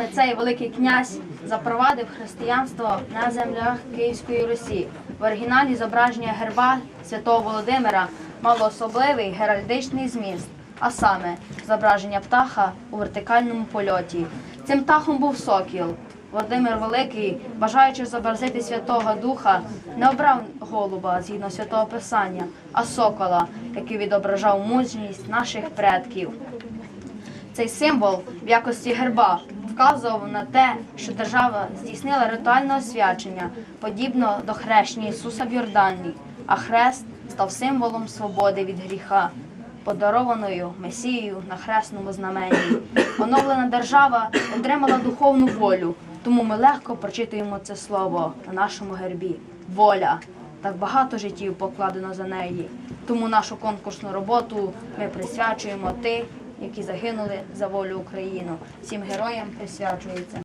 Саме цей великий князь запровадив християнство на землях Київської Русі. В оригіналі зображення герба святого Володимира мало особливий геральдичний зміст, а саме зображення птаха у вертикальному польоті. Цим птахом був сокіл. Володимир Великий, бажаючи зобразити Святого Духа, не обрав голуба згідно святого Писання, а сокола, який відображав мужність наших предків. Цей символ в якості герба вказував на те, що держава здійснила ритуальне освячення, подібно до хрещення Ісуса в Йордані, а хрест став символом свободи від гріха, подарованою Месією на хресному знаменні. Оновлена держава отримала духовну волю, тому ми легко прочитуємо це слово на нашому гербі воля. Так багато життів покладено за неї. Тому нашу конкурсну роботу ми присвячуємо тим, які загинули за волю України. Всім героям присвячується.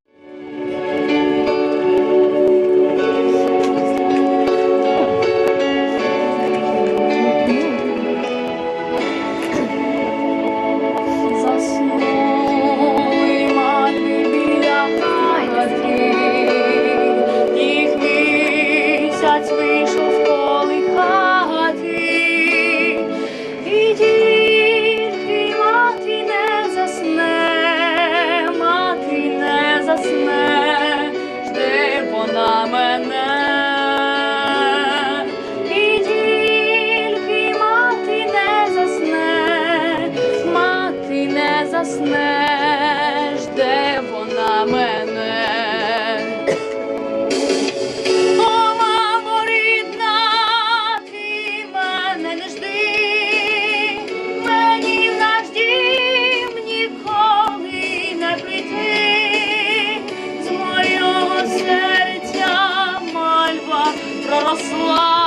Не засне, жде вона мене. О, мамо рідна, ти мене не жди, мені в наш ніколи не прийти, з моєго серця мальва проросла